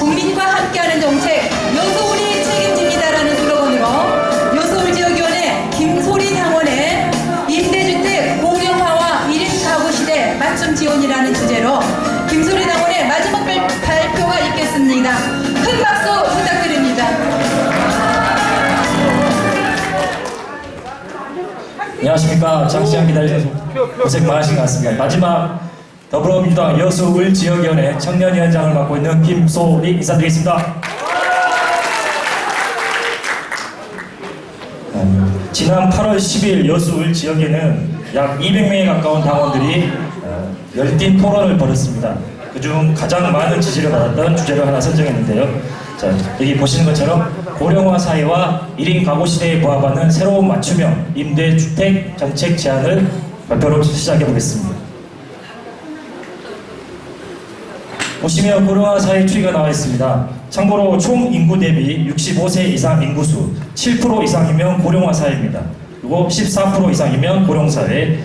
국민과 함께하는 정책 여서울이 책임집니다라는 슬로건으로 여서울 지역위원회 김소리 당원의 임대주택 공영화와 1인 가구 시대 맞춤 지원이라는 주제로 김소리 당원의 마지막 발- 발표가 있겠습니다. 큰 박수 부탁드립니다. 안녕하십니까. 기다리셔서 고생 많으신 것 같습니다. 마지막 더불어민주당 여수을 지역위원회 청년위원장을 맡고 있는 김소리 인사드리겠습니다. 음, 지난 8월 10일 여수을 지역에는 약 200명에 가까운 당원들이 어, 열띤 토론을 벌였습니다. 그중 가장 많은 지지를 받았던 주제를 하나 선정했는데요. 자, 여기 보시는 것처럼 고령화 사회와 1인 가구 시대에 부합하는 새로운 맞춤형 임대주택 정책 제안을 발표로 시작해 보겠습니다. 보시면 고령화 사회 추이가 나와 있습니다. 참고로 총 인구 대비 65세 이상 인구수 7% 이상이면 고령화 사회입니다. 그리고 14% 이상이면 고령 사회,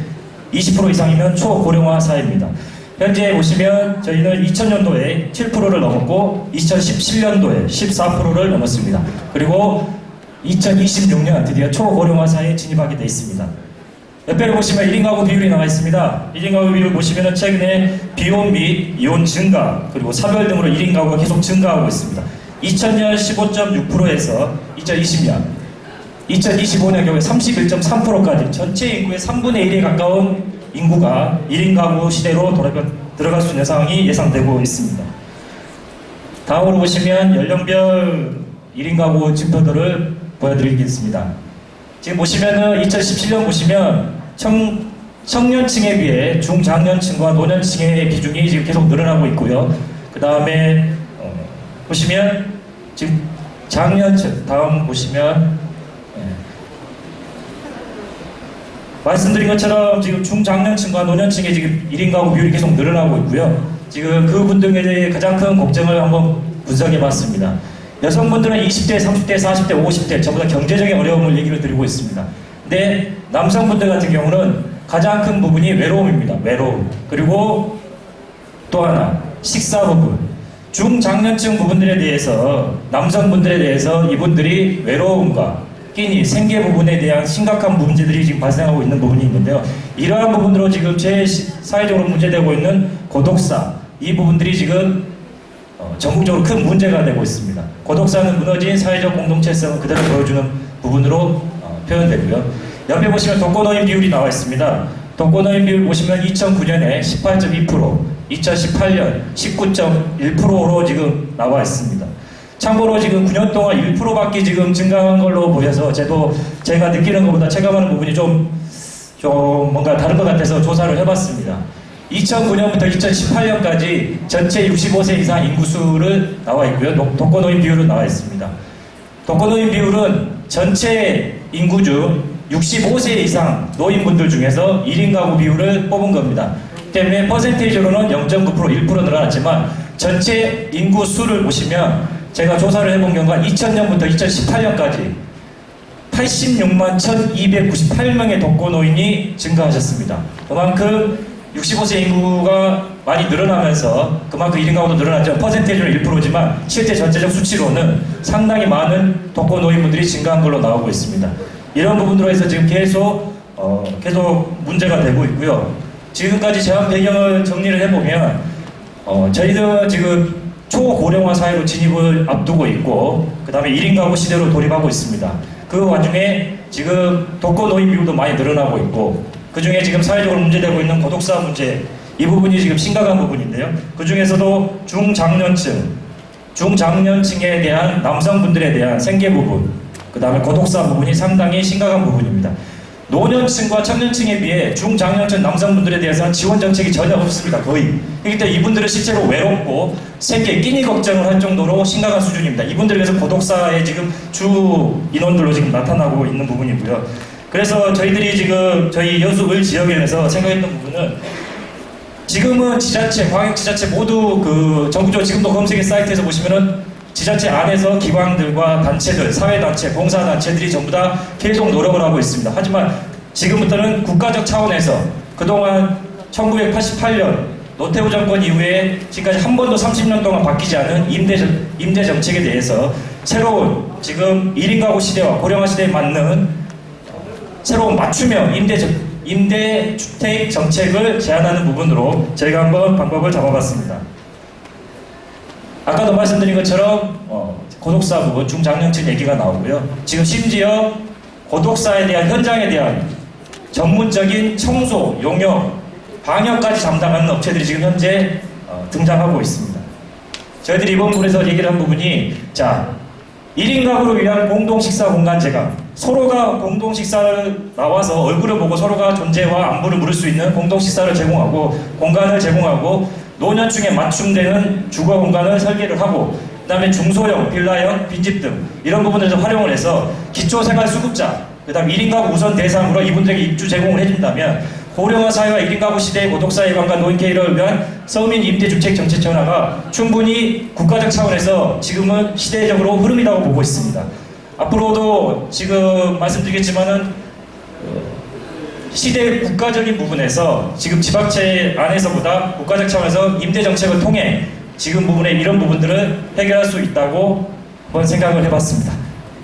20% 이상이면 초고령화 사회입니다. 현재 보시면 저희는 2000년도에 7%를 넘었고 2017년도에 14%를 넘었습니다. 그리고 2026년 드디어 초고령화 사회에 진입하게 되어 있습니다. 옆에 보시면 1인 가구 비율이 나와 있습니다. 1인 가구 비율 보시면 최근에 비혼 및 이혼 증가 그리고 사별 등으로 1인 가구가 계속 증가하고 있습니다. 2000년 15.6%에서 2020년 2025년 경우에 31.3%까지 전체 인구의 3분의 1에 가까운 인구가 1인 가구 시대로 돌아가, 들어갈 수 있는 상황이 예상되고 있습니다. 다음으로 보시면 연령별 1인 가구 지표들을 보여드리겠습니다. 지금 보시면은 2017년 보시면 청, 청년층에 비해 중장년층과 노년층의 비중이 지금 계속 늘어나고 있고요. 그 다음에 어, 보시면 지금 장년층 다음 보시면 예. 말씀드린 것처럼 지금 중장년층과 노년층의 지금 1인 가구 비율이 계속 늘어나고 있고요. 지금 그 분들에 대해 가장 큰 걱정을 한번 분석해 봤습니다. 여성분들은 20대, 30대, 40대, 50대 전부 다 경제적인 어려움을 얘기를 드리고 있습니다. 근데 남성분들 같은 경우는 가장 큰 부분이 외로움입니다. 외로움. 그리고 또 하나 식사 부분. 중장년층 부분들에 대해서 남성분들에 대해서 이분들이 외로움과 끼니, 생계 부분에 대한 심각한 문제들이 지금 발생하고 있는 부분이 있는데요. 이러한 부분으로 지금 제 시- 사회적으로 문제되고 있는 고독사 이 부분들이 지금 어, 전국적으로 큰 문제가 되고 있습니다. 고독사는 무너진 사회적 공동체성을 그대로 보여주는 부분으로 어, 표현되고요. 옆에 보시면 독거노인 비율이 나와 있습니다. 독거노인 비율 보시면 2009년에 18.2%, 2018년 19.1%로 지금 나와 있습니다. 참고로 지금 9년 동안 1%밖에 지금 증가한 걸로 보여서 저도 제가 느끼는 것보다 체감하는 부분이 좀, 좀 뭔가 다른 것 같아서 조사를 해봤습니다. 2009년부터 2018년까지 전체 65세 이상 인구수를 나와 있고요. 독- 독거노인 비율은 나와 있습니다. 독거노인 비율은 전체 인구 중 65세 이상 노인분들 중에서 1인 가구 비율을 뽑은 겁니다. 때문에 퍼센테이지로는 0.9% 1% 늘어났지만 전체 인구 수를 보시면 제가 조사를 해본 결과 2000년부터 2018년까지 86만 1298명의 독거노인이 증가하셨습니다. 그만큼 65세 인구가 많이 늘어나면서 그만큼 1인 가구도 늘어났죠. 퍼센테이지로 1%지만 실제 전체적 수치로는 상당히 많은 독거 노인분들이 증가한 걸로 나오고 있습니다. 이런 부분으로 해서 지금 계속 어, 계속 문제가 되고 있고요. 지금까지 제한 배경을 정리를 해보면 어, 저희들 지금 초고령화 사회로 진입을 앞두고 있고 그 다음에 1인 가구 시대로 돌입하고 있습니다. 그 와중에 지금 독거 노인 비율도 많이 늘어나고 있고 그 중에 지금 사회적으로 문제되고 있는 고독사 문제 이 부분이 지금 심각한 부분인데요. 그 중에서도 중장년층, 중장년층에 대한 남성분들에 대한 생계 부분, 그 다음에 고독사 부분이 상당히 심각한 부분입니다. 노년층과 청년층에 비해 중장년층 남성분들에 대해서는 지원 정책이 전혀 없습니다. 거의. 그렇기 때문에 이분들은 실제로 외롭고 생계 끼니 걱정을 할 정도로 심각한 수준입니다. 이분들에 대해서 고독사의 지금 주 인원들로 지금 나타나고 있는 부분이고요. 그래서 저희들이 지금 저희 여수을 지역에서 생각했던 부분은 지금은 지자체, 광역 지자체 모두 그 전국적으로 지금도 검색의 사이트에서 보시면은 지자체 안에서 기관들과 단체들, 사회단체, 봉사단체들이 전부 다 계속 노력을 하고 있습니다. 하지만 지금부터는 국가적 차원에서 그동안 1988년 노태우 정권 이후에 지금까지 한 번도 30년 동안 바뀌지 않은 임대, 정- 임대 정책에 대해서 새로운 지금 1인 가구 시대와 고령화 시대에 맞는 새로운 맞춤형 임대, 정- 임대 주택 정책을 제안하는 부분으로 저희가 한번 방법을 잡아봤습니다. 아까도 말씀드린 것처럼 어, 고독사 부분 중장년층 얘기가 나오고요. 지금 심지어 고독사에 대한 현장에 대한 전문적인 청소, 용역, 방역까지 담당하는 업체들이 지금 현재 어, 등장하고 있습니다. 저희들이 이번 분에서 얘기를 한 부분이 자 1인 가구를 위한 공동 식사 공간 제공 서로가 공동 식사를 나와서 얼굴을 보고 서로가 존재와 안부를 물을 수 있는 공동 식사를 제공하고 공간을 제공하고 노년층에 맞춤되는 주거 공간을 설계를 하고 그다음에 중소형, 빌라형, 빈집 등 이런 부분을 좀 활용을 해서 기초생활 수급자 그다음 1인 가구 우선 대상으로 이분들에게 입주 제공을 해준다면 고령화 사회와 1인 가구 시대의 고독사회 관과 노인 케어를 위한 서민 임대주택 정책 전화가 충분히 국가적 차원에서 지금은 시대적으로 흐름이라고 보고 있습니다. 앞으로도 지금 말씀드리겠지만은 어, 시대 국가적인 부분에서 지금 지방채 안에서보다 국가적 차원에서 임대 정책을 통해 지금 부분에 이런 부분들을 해결할 수 있다고 한번 생각을 해봤습니다.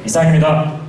이상입니다.